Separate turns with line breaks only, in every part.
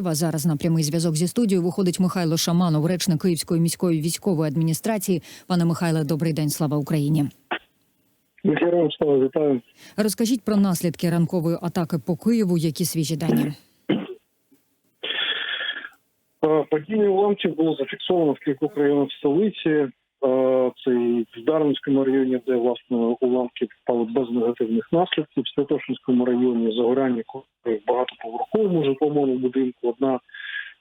Зараз на прямий зв'язок зі студією виходить Михайло Шаманов, речник Київської міської військової адміністрації. Пане Михайле, добрий день, слава Україні.
Героям слава вітаю.
Розкажіть про наслідки ранкової атаки по Києву. Які свіжі дані?
Е, Падіння уламків було зафіксовано в кількох районах столиці. І в Дарницькому районі, де власне уламки впали без негативних наслідків. В Святошинському районі загоряння в багатоповерховому житловому будинку. Одна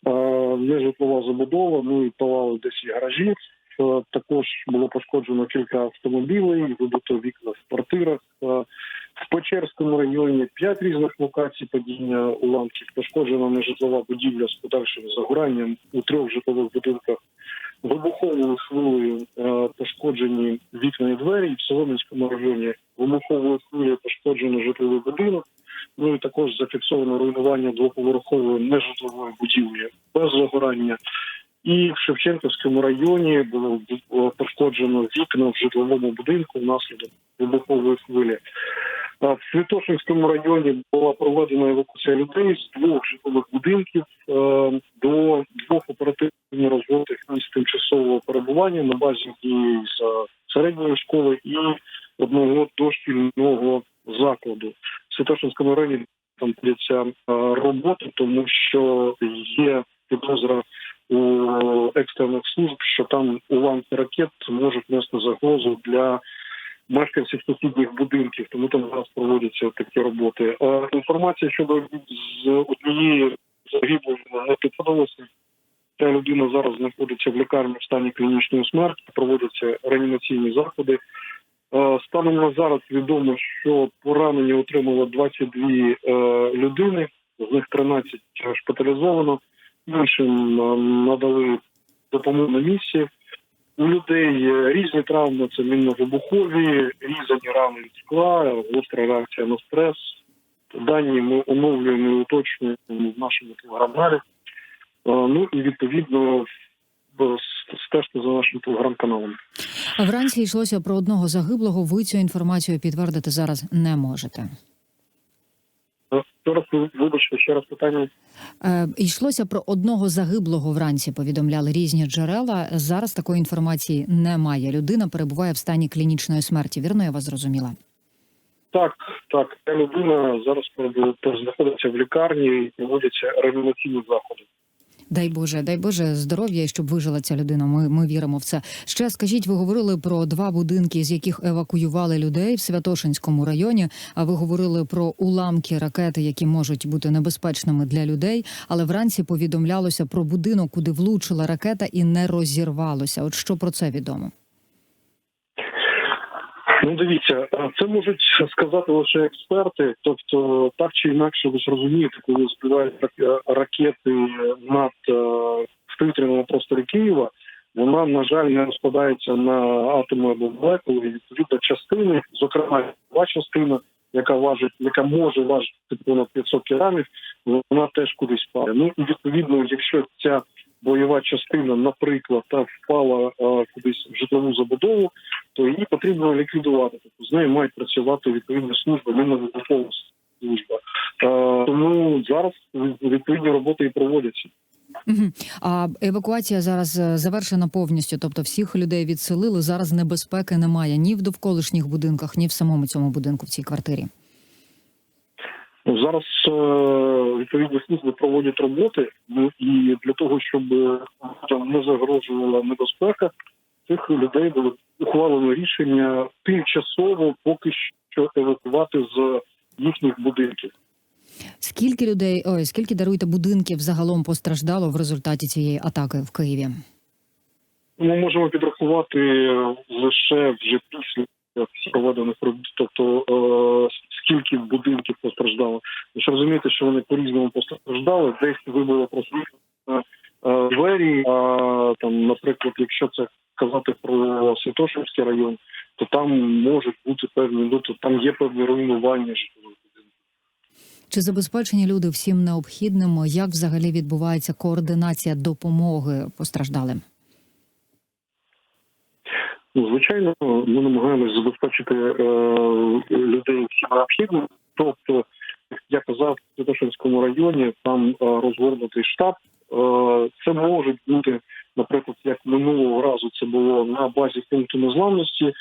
е, нежитлова забудова. Ну і палали десь і гаражі. Е, Також було пошкоджено кілька автомобілей, вибито вікна в квартирах. Е, В Печерському районі п'ять різних локацій падіння уламків. Пошкоджена нежитлова будівля з подальшим загоранням у трьох житлових будинках. Вибуховою хвилею пошкоджені вікна і двері. І в Солом'янському районі вибуховою хвилею пошкоджено житловий будинок. Ну і також зафіксовано руйнування двоповерхової нежитлової будівлі без загорання. І в Шевченківському районі було е, пошкоджено вікна в житловому будинку внаслідок вибухової хвилі. В Святошинському районі була проведена евакуація людей з двох житлових будинків е, двох оперативно розвитих місць тимчасового перебування на базі з середньої школи і одного дошкільного закладу. В Святошинському районі там ведеться е, робота, тому що є підозра у екстрених служб, що там уламки ракет можуть нести загрозу для мешканців сусідніх будинків, тому там зараз проводяться такі роботи. Е, Інформація щодо з однієї загиблої не підтвердилася. Ця людина зараз знаходиться в лікарні в стані клінічної смерті, проводяться реанімаційні заходи. Е, Станом на зараз відомо, що поранення отримало 22 е, людини, з них 13 шпиталізовано, іншим е, надали допомогу на місці. У людей е, різні травми, це мінно-вибухові, різані рани від скла, гостра реакція на стрес. Дані ми оновлюємо і уточнюємо в нашому телеграм-каналі. Е, Ну і відповідно в- стежте за нашим телеграм-каналом.
Вранці йшлося про одного загиблого. Ви цю інформацію підтвердити зараз не можете.
Е, Зараз вибачте ще раз питання.
Е, йшлося про одного загиблого вранці. Повідомляли різні джерела. Зараз такої інформації немає. Людина перебуває в стані клінічної смерті. Вірно, я вас зрозуміла.
Так, так, ця людина зараз знаходиться в лікарні і проводяться реанімаційні заходи.
Дай Боже, дай Боже здоров'я, щоб вижила ця людина. Ми, ми віримо в це. Ще скажіть, ви говорили про два будинки, з яких евакуювали людей в Святошинському районі. А ви говорили про уламки ракети, які можуть бути небезпечними для людей. Але вранці повідомлялося про будинок, куди влучила ракета і не розірвалося. От що про це відомо?
Ну, дивіться, е, це можуть сказати лише експерти. Тобто, так чи інакше, ви ж розумієте, коли збивають рак- ракети над е, повітряному просторі Києва, вона на жаль не розпадається на атоми або молекули. Відповідно частини, зокрема, частина, яка важить, яка може важити понад 500 кілограмів, вона теж кудись падає. Ну і відповідно, якщо ця бойова частина, наприклад, та впала е, кудись в житлову забудову, то її потрібно ліквідувати. Тобто з нею мають працювати відповідні служби, не вибухова служба. Е, тому зараз відповідні роботи і проводяться.
А евакуація зараз е, завершена повністю. Тобто всіх людей відселили. Зараз небезпеки немає ні в довколишніх будинках, ні в самому цьому будинку в цій квартирі.
Ну, Зараз е, відповідні служби проводять роботи. Ну і для того, щоб не загрожувала небезпека, цих людей було ухвалено рішення тимчасово поки що евакувати з їхніх будинків.
Скільки людей, ой, скільки даруйте будинків загалом постраждало в результаті цієї атаки в Києві?
Ми можемо підрахувати лише вже після проведених робіт, тобто е, скільки будинків постраждало. Ви ж розумієте, що вони по-різному постраждали, десь вибило просто е, е, двері. А там, наприклад, якщо це казати про Святошинський район, то там можуть бути певні, ну то там є певні руйнування.
Чи забезпечені люди всім необхідним? Як взагалі відбувається координація допомоги постраждалим?
Ну, звичайно, ми намагаємось забезпечити е, людей всім необхідним. Тобто я казав, в Святошинському районі там е, розгорнутий штаб. Е, Це можуть бути, наприклад, як минулого на базі пункту незламності.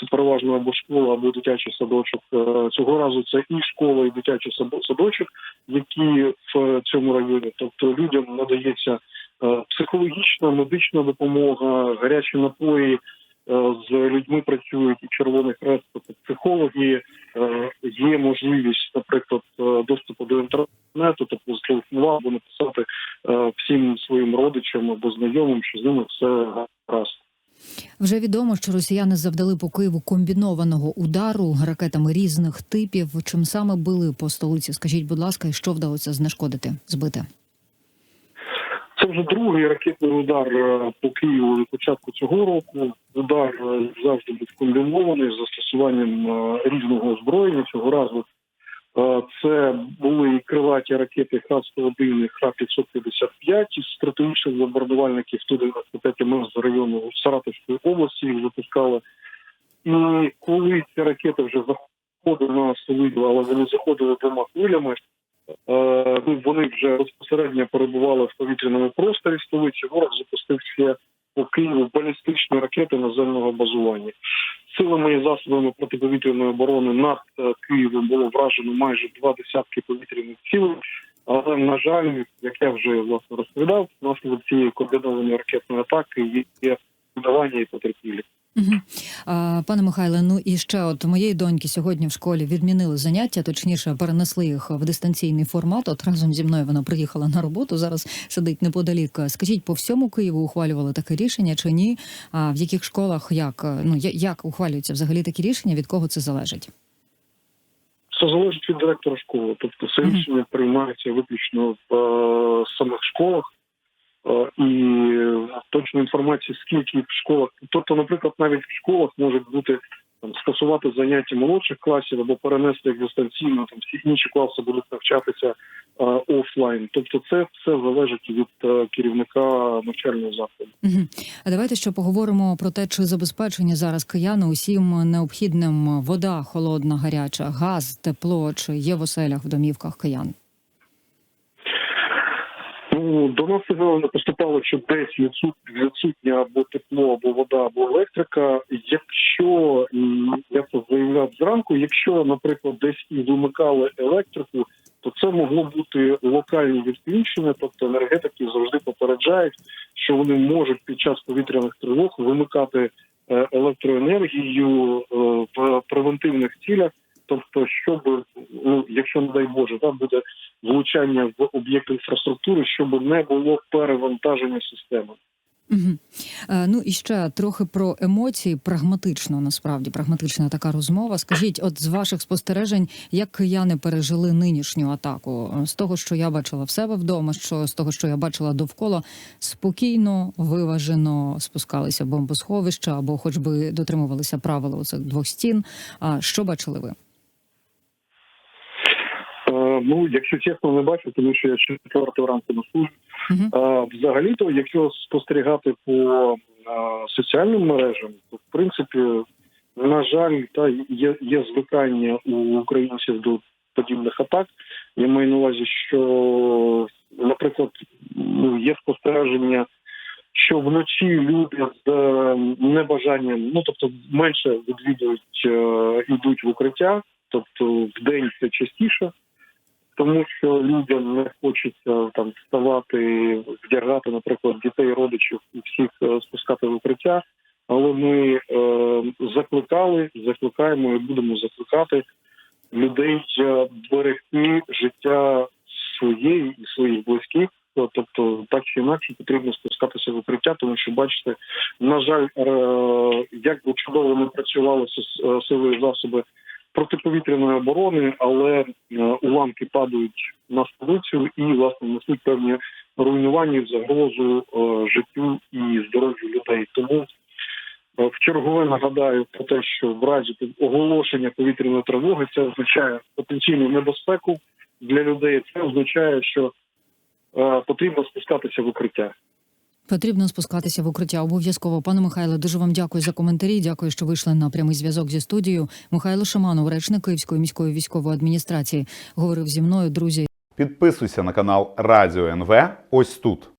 Це переважно або школа, або дитячий садочок. Е, Цього разу це і школа, і дитячий садо- садочок, які в цьому районі. Тобто людям надається е, психологічна, медична допомога, гарячі напої. Е, З людьми працюють і Червоний Хрест, тобто психологи. Є можливість, наприклад, доступу до інтернету, тобто зателефонувати або написати всім своїм родичам або знайомим, що з ними все.
Вже відомо, що росіяни завдали по Києву комбінованого удару ракетами різних типів. Чим саме били по столиці? Скажіть, будь ласка, що вдалося знешкодити, збити?
Це вже другий ракетний удар е, по Києву від початку цього року. Удар е, завжди був комбінований з застосуванням е, різного озброєння. Цього разу це були і крилаті ракети Х-101 і Х-555 із стратегічних бомбардувальників Ту-95 МС з району Саратовської області їх запускали. І коли ці ракети вже заходили на столицю, але вони заходили двома хвилями, Е, ну, вони вже безпосередньо перебували в повітряному просторі столиці. Ворог запустив ще по Києву балістичні ракети наземного базування. Силами і засобами протиповітряної оборони над е, Києвом було вражено майже два десятки повітряних цілей. Але на жаль, як я вже власне розповідав, внаслідок цієї координованої ракетної атаки є вдавання і потерпілі.
Угу. А, пане Михайле, ну і ще от моєї доньки сьогодні в школі відмінили заняття, точніше перенесли їх в дистанційний формат. От разом зі мною вона приїхала на роботу. Зараз сидить неподалік. Скажіть, по всьому Києву ухвалювали таке рішення чи ні? А в яких школах як ну як ухвалюються взагалі такі рішення? Від кого це залежить?
Все залежить від директора школи. Тобто це рішення приймається виключно в е, самих школах. Е, І точна інформація, скільки в школах, тобто, наприклад, навіть в школах можуть бути там скасувати заняття молодших класів або перенести їх дистанційно, там всі інші класи будуть навчатися е, офлайн. Тобто, це все залежить від е, керівника навчального закладу.
Угу. А давайте ще поговоримо про те, чи забезпечені зараз кияни усім необхідним вода холодна, гаряча, газ, тепло, чи є в оселях в домівках киян.
До нас сигнали поступало, що десь відсут- відсутня або тепло, або вода, або електрика. Якщо я це заявляв зранку, якщо, наприклад, десь і вимикали електрику, то це могло бути локальні відключення, тобто енергетики завжди попереджають, що вони можуть під час повітряних тривог вимикати е, електроенергію е, в превентивних цілях. Тобто, щоб ну, якщо не дай Боже, да, буде влучання в об'єкт інфраструктури, щоб не було перевантаження системи.
Угу. Е, ну і ще трохи про емоції. Прагматично, насправді, прагматична така розмова. Скажіть, от з ваших спостережень, як кияни пережили нинішню атаку? З того, що я бачила в себе вдома, що з того, що я бачила довкола, спокійно, виважено спускалися бомбосховища або, хоч би дотримувалися правил оцих двох стін. А що бачили ви?
Ну, якщо чесно, не бачу, тому що я четвертого ранку на службі.
Угу.
Е, взагалі-то, якщо спостерігати по соціальним мережам, то в принципі, на жаль, та є, є звикання у українців до подібних атак. Я маю на увазі, що, наприклад, ну, є спостереження, що вночі люди з е, небажанням, ну тобто менше відвідують, е, йдуть в укриття, тобто в день це частіше тому що людям не хочеться там вставати, вдягати, наприклад, дітей, родичів і всіх е, спускати в укриття. Але ми е, закликали, закликаємо і будемо закликати людей е, берегти життя своєї і своїх близьких. Е, Тобто, так чи інакше потрібно спускатися в укриття, тому що бачите, на жаль, е, як би чудово не працювали сили засоби протиповітряної оборони, але е, уламки падають на столицю і власне несуть певні руйнування загрозу е, життю і здоров'ю людей. Тому е, в чергове нагадаю про те, що в разі оголошення повітряної тривоги це означає потенційну небезпеку для людей. Це означає, що потрібно спускатися в укриття.
Потрібно спускатися в укриття. Обов'язково. Пане Михайло, дуже вам дякую за коментарі. Дякую, що вийшли на прямий зв'язок зі студією. Михайло Шаманов, речник Київської міської військової адміністрації, говорив зі мною. Друзі,
Підписуйся на канал Радіо НВ. Ось тут.